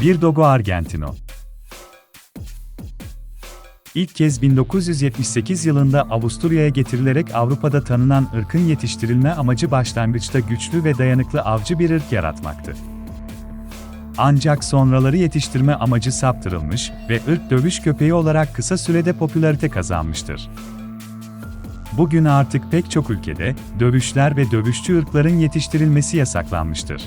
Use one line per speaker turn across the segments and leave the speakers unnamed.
Bir Dogo Argentino. İlk kez 1978 yılında Avusturya'ya getirilerek Avrupa'da tanınan ırkın yetiştirilme amacı başlangıçta güçlü ve dayanıklı avcı bir ırk yaratmaktı. Ancak sonraları yetiştirme amacı saptırılmış ve ırk dövüş köpeği olarak kısa sürede popülarite kazanmıştır. Bugün artık pek çok ülkede dövüşler ve dövüşçü ırkların yetiştirilmesi yasaklanmıştır.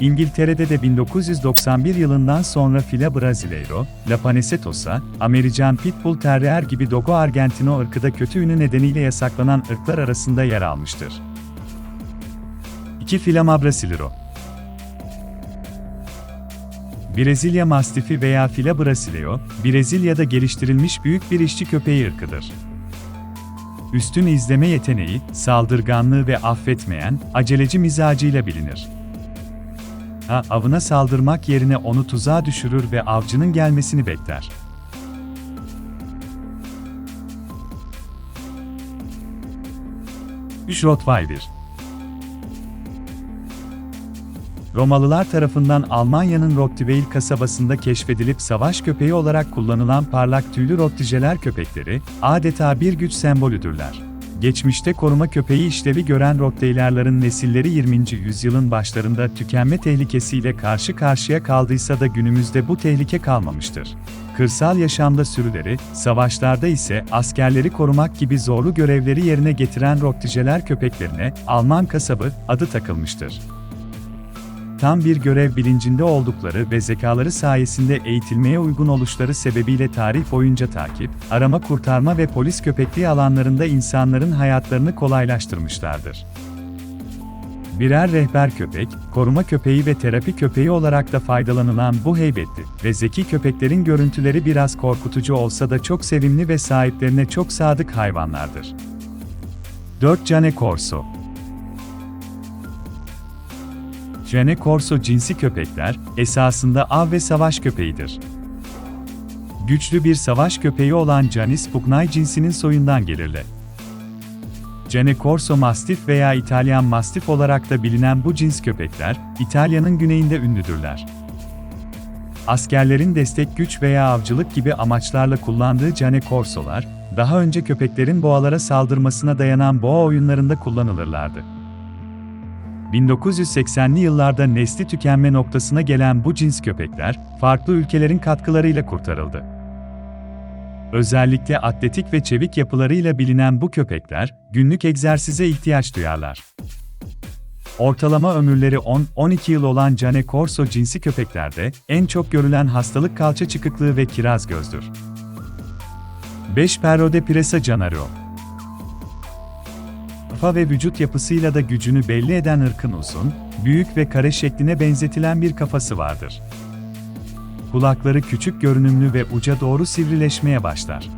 İngiltere'de de 1991 yılından sonra Fila Brasileiro, La Panesetosa, American Pitbull Terrier gibi Dogo Argentino ırkı da kötü ünü nedeniyle yasaklanan ırklar arasında yer almıştır. 2 Filama Brasileiro Brezilya Mastifi veya Fila Brasileiro, Brezilya'da geliştirilmiş büyük bir işçi köpeği ırkıdır. Üstün izleme yeteneği, saldırganlığı ve affetmeyen, aceleci mizacıyla bilinir. Ha, avına saldırmak yerine onu tuzağa düşürür ve avcının gelmesini bekler. Üç Rottweiler Romalılar tarafından Almanya'nın Rottweil kasabasında keşfedilip savaş köpeği olarak kullanılan parlak tüylü Rottweiler köpekleri, adeta bir güç sembolüdürler. Geçmişte koruma köpeği işlevi gören Rottweiler'ların nesilleri 20. yüzyılın başlarında tükenme tehlikesiyle karşı karşıya kaldıysa da günümüzde bu tehlike kalmamıştır. Kırsal yaşamda sürüleri, savaşlarda ise askerleri korumak gibi zorlu görevleri yerine getiren Rottweiler köpeklerine Alman kasabı adı takılmıştır tam bir görev bilincinde oldukları ve zekaları sayesinde eğitilmeye uygun oluşları sebebiyle tarih boyunca takip, arama kurtarma ve polis köpekliği alanlarında insanların hayatlarını kolaylaştırmışlardır. Birer rehber köpek, koruma köpeği ve terapi köpeği olarak da faydalanılan bu heybetli ve zeki köpeklerin görüntüleri biraz korkutucu olsa da çok sevimli ve sahiplerine çok sadık hayvanlardır. 4 Cane Corso Cane Corso cinsi köpekler, esasında av ve savaş köpeğidir. Güçlü bir savaş köpeği olan Canis Pugnai cinsinin soyundan gelirler. Cane Corso Mastiff veya İtalyan Mastiff olarak da bilinen bu cins köpekler, İtalya'nın güneyinde ünlüdürler. Askerlerin destek güç veya avcılık gibi amaçlarla kullandığı Cane Corso'lar, daha önce köpeklerin boğalara saldırmasına dayanan boğa oyunlarında kullanılırlardı. 1980'li yıllarda nesli tükenme noktasına gelen bu cins köpekler, farklı ülkelerin katkılarıyla kurtarıldı. Özellikle atletik ve çevik yapılarıyla bilinen bu köpekler, günlük egzersize ihtiyaç duyarlar. Ortalama ömürleri 10-12 yıl olan Cane Corso cinsi köpeklerde en çok görülen hastalık kalça çıkıklığı ve kiraz gözdür. 5 Perro de Presa Canario kafa ve vücut yapısıyla da gücünü belli eden ırkın uzun, büyük ve kare şekline benzetilen bir kafası vardır. Kulakları küçük görünümlü ve uca doğru sivrileşmeye başlar.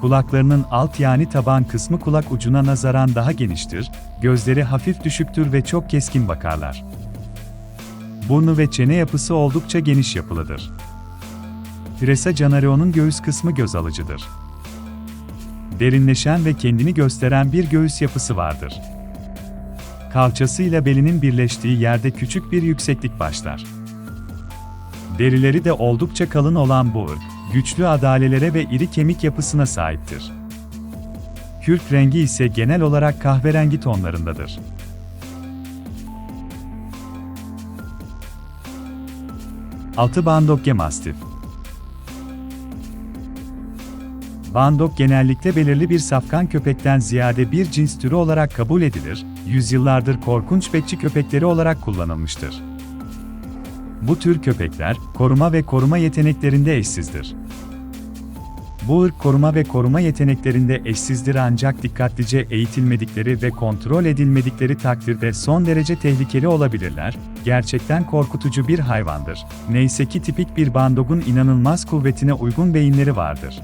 Kulaklarının alt yani taban kısmı kulak ucuna nazaran daha geniştir, gözleri hafif düşüktür ve çok keskin bakarlar. Burnu ve çene yapısı oldukça geniş yapılıdır. Presa Canareo'nun göğüs kısmı göz alıcıdır derinleşen ve kendini gösteren bir göğüs yapısı vardır. Kalçasıyla belinin birleştiği yerde küçük bir yükseklik başlar. Derileri de oldukça kalın olan bu ırk, güçlü adalelere ve iri kemik yapısına sahiptir. Kürk rengi ise genel olarak kahverengi tonlarındadır. Altı Bandokge Mastiff Bandok genellikle belirli bir safkan köpekten ziyade bir cins türü olarak kabul edilir, yüzyıllardır korkunç bekçi köpekleri olarak kullanılmıştır. Bu tür köpekler, koruma ve koruma yeteneklerinde eşsizdir. Bu ırk koruma ve koruma yeteneklerinde eşsizdir ancak dikkatlice eğitilmedikleri ve kontrol edilmedikleri takdirde son derece tehlikeli olabilirler, gerçekten korkutucu bir hayvandır. Neyse ki tipik bir bandogun inanılmaz kuvvetine uygun beyinleri vardır.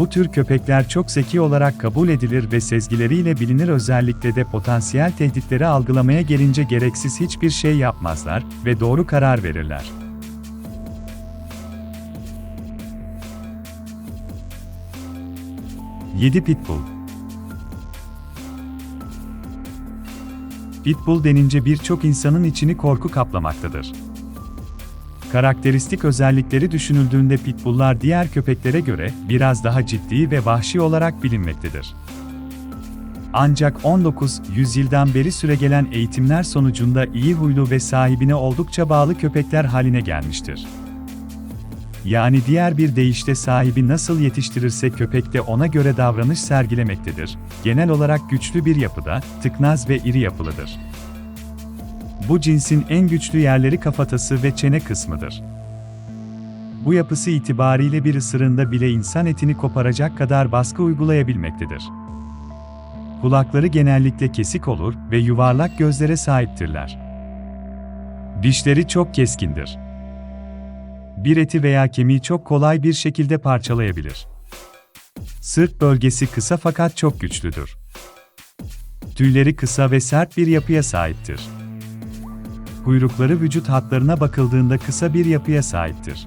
Bu tür köpekler çok zeki olarak kabul edilir ve sezgileriyle bilinir özellikle de potansiyel tehditleri algılamaya gelince gereksiz hiçbir şey yapmazlar ve doğru karar verirler. Yedi Pitbull Pitbull denince birçok insanın içini korku kaplamaktadır. Karakteristik özellikleri düşünüldüğünde pitbulllar diğer köpeklere göre biraz daha ciddi ve vahşi olarak bilinmektedir. Ancak 19 yüzyıldan beri süregelen eğitimler sonucunda iyi huylu ve sahibine oldukça bağlı köpekler haline gelmiştir. Yani diğer bir deyişle sahibi nasıl yetiştirirse köpek de ona göre davranış sergilemektedir. Genel olarak güçlü bir yapıda, tıknaz ve iri yapılıdır. Bu cinsin en güçlü yerleri kafatası ve çene kısmıdır. Bu yapısı itibariyle bir ısırığında bile insan etini koparacak kadar baskı uygulayabilmektedir. Kulakları genellikle kesik olur ve yuvarlak gözlere sahiptirler. Dişleri çok keskindir. Bir eti veya kemiği çok kolay bir şekilde parçalayabilir. Sırt bölgesi kısa fakat çok güçlüdür. Tüyleri kısa ve sert bir yapıya sahiptir. Kuyrukları vücut hatlarına bakıldığında kısa bir yapıya sahiptir.